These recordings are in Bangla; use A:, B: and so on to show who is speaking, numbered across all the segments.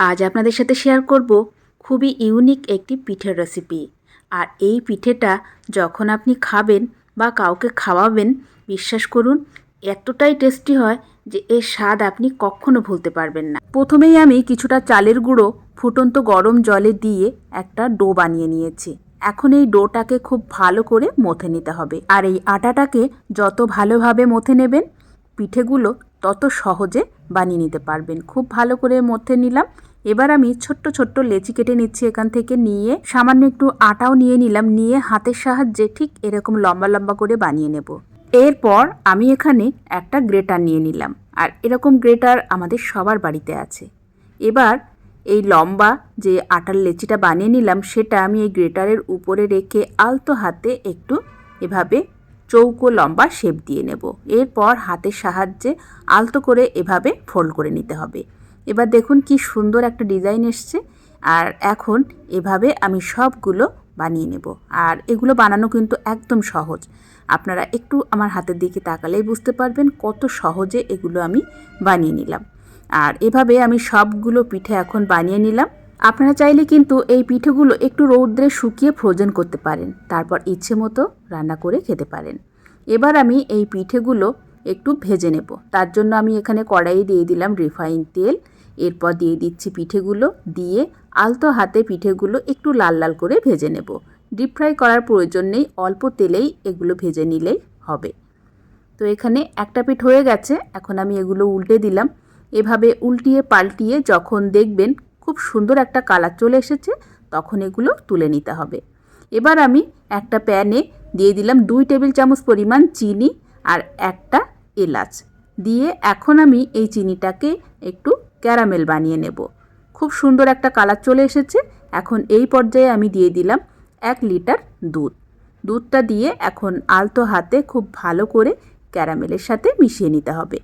A: আজ আপনাদের সাথে শেয়ার করব খুবই ইউনিক একটি পিঠের রেসিপি আর এই পিঠেটা যখন আপনি খাবেন বা কাউকে খাওয়াবেন, বিশ্বাস করুন, এতটাই টেস্টি হয় যে এর স্বাদ আপনি কখনো ভুলতে পারবেন না। প্রথমেই আমি কিছুটা চালের গুঁড়ো ফুটন্ত গরম জলে দিয়ে একটা ডো বানিয়ে নিয়েছি। এখন এই ডোটাকে খুব ভালো করে মথে নিতে হবে। আর এই আটাটাকে যত ভালোভাবে মথে নেবেন, পিঠেগুলো তত সহজে বানিয়ে নিতে পারবেন। খুব ভালো করে মধ্যে নিলাম। এবার আমি ছোট্ট ছোট্ট লেচি কেটে নিচ্ছি এখান থেকে, নিয়ে সামান্য একটু আটাও নিয়ে নিলাম, নিয়ে হাতের সাহায্যে ঠিক এরকম লম্বা লম্বা করে বানিয়ে নেব। এরপর আমি এখানে একটা গ্রেটার নিয়ে নিলাম, আর এরকম গ্রেটার আমাদের সবার বাড়িতে আছে। এবার এই লম্বা যে আটার লেচিটা বানিয়ে নিলাম, সেটা আমি এই গ্রেটারের উপরে রেখে আলতো হাতে একটু এভাবে চৌকো লম্বা শেপ দিয়ে নেব। এরপর হাতের সাহায্যে আলতো করে এভাবে ফোল্ড করে নিতে হবে। এবার দেখুন কি সুন্দর একটা ডিজাইন এসছে। আর এখন এভাবে আমি সবগুলো বানিয়ে নেব। আর এগুলো বানানো কিন্তু একদম সহজ। আপনারা একটু আমার হাতের দিকে তাকালেই বুঝতে পারবেন কত সহজে এগুলো আমি বানিয়ে নিলাম। আর এভাবে আমি সবগুলো পিঠে এখন বানিয়ে নিলাম। আপনারা চাইলে কিন্তু এই পিঠেগুলো একটু রৌদ্রে শুকিয়ে ফ্রোজেন করতে পারেন। তারপর ইচ্ছে মতো রান্না করে খেতে পারেন। এবার আমি এই পিঠেগুলো একটু ভেজে নেব। তার জন্য আমি এখানে কড়াই দিয়ে দিলাম রিফাইন তেল। এরপর দিয়ে দিচ্ছি পিঠেগুলো। দিয়ে আলতো হাতে পিঠেগুলো একটু লাল লাল করে ভেজে নেব। ডিপ ফ্রাই করার প্রয়োজন নেই, অল্প তেলেই এগুলো ভেজে নিলেই হবে। তো এখানে একটা পিঠ হয়ে গেছে, এখন আমি এগুলো উল্টে দিলাম। এভাবে উল্টিয়ে পাল্টিয়ে যখন দেখবেন খুব সুন্দর একটা কালার চলে এসেছে, তখন এগুলো তুলে নিতে হবে। এবার আমি একটা প্যানে দিয়ে দিলাম দুই টেবিল চামচ পরিমাণ চিনি আর একটা এলাচ। দিয়ে এখন আমি এই চিনিটাকে একটু ক্যারামেল বানিয়ে নেব। খুব সুন্দর একটা কালার চলে এসেছে। এখন এই পর্যায়ে আমি দিয়ে দিলাম এক লিটার দুধ। দুধটা দিয়ে এখন আলতো হাতে খুব ভালো করে ক্যারামেলের সাথে মিশিয়ে নিতে হবে।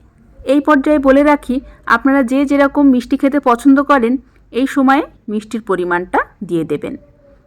A: এই পর্যায়ে বলে রাখি, আপনারা যে যেরকম মিষ্টি খেতে পছন্দ করেন, এই সময়ে মিষ্টির পরিমাণটা দিয়ে দেবেন।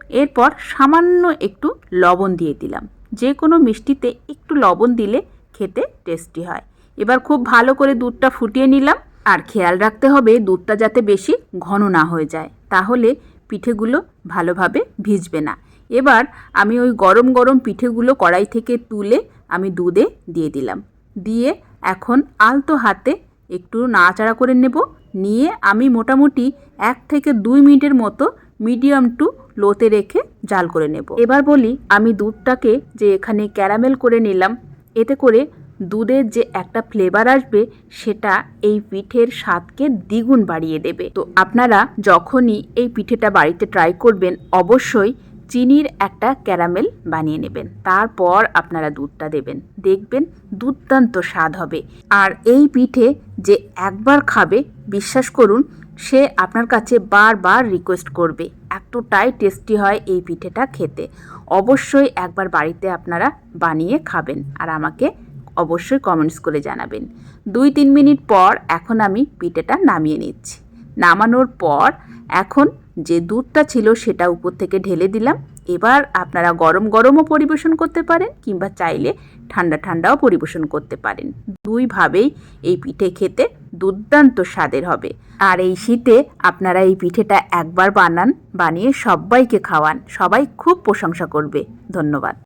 A: এরপর সামান্য একটু লবণ দিয়ে দিলাম। যে কোনো মিষ্টিতে একটু লবণ দিলে খেতে টেস্টি হয়। এবার খুব ভালো করে দুধটা ফুটিয়ে নিলাম। আর খেয়াল রাখতে হবে দুধটা যাতে বেশি ঘন না হয়ে যায়, তাহলে পিঠেগুলো ভালোভাবে ভিজবে না। এবার আমি ওই গরম গরম পিঠেগুলো কড়াই থেকে তুলে আমি দুধে দিয়ে দিলাম। দিয়ে এখন আলতো হাতে একটু নাড়াচাড়া করে নেব। নিয়ে আমি মোটামুটি এক থেকে দুই মিনিটের মতো মিডিয়াম টু লোতে রেখে জাল করে নেব। এবার বলি, আমি দুধটাকে যে এখানে ক্যারামেল করে নিলাম এতে করে দুধের যে একটা ফ্লেভার আসবে, সেটা এই পিঠের স্বাদকে দ্বিগুণ বাড়িয়ে দেবে। তো আপনারা যখনই এই পিঠেটা বাড়িতে ট্রাই করবেন, অবশ্যই চিনির একটা ক্যারামেল বানিয়ে নেবেন। তারপর আপনারা দুধটা দেবেন। দেখবেন দুর্দান্ত স্বাদ হবে। আর এই পিঠে যে একবার খাবে, বিশ্বাস করুন সে আপনার কাছে বারবার রিকোয়েস্ট করবে। এতটাই টেস্টি হয় এই পিঠেটা খেতে। অবশ্যই একবার বাড়িতে আপনারা বানিয়ে খাবেন আর আমাকে অবশ্যই কমেন্টস করে জানাবেন। দুই তিন মিনিট পর এখন আমি পিঠেটা নামিয়ে নিচ্ছি। নামানোর পর এখন যে দুধটা ছিল সেটা উপর থেকে ঢেলে দিলাম। এবার আপনারা গরম গরমও পরিবেশন করতে পারেন কিংবা চাইলে ঠান্ডা ঠান্ডাও পরিবেশন করতে পারেন। দুইভাবেই এই পিঠে খেতে দুর্দান্ত স্বাদের হবে। আর এই শীতে আপনারা এই পিঠেটা একবার বানান, বানিয়ে সবাইকে খাওয়ান। সবাই খুব প্রশংসা করবে। ধন্যবাদ।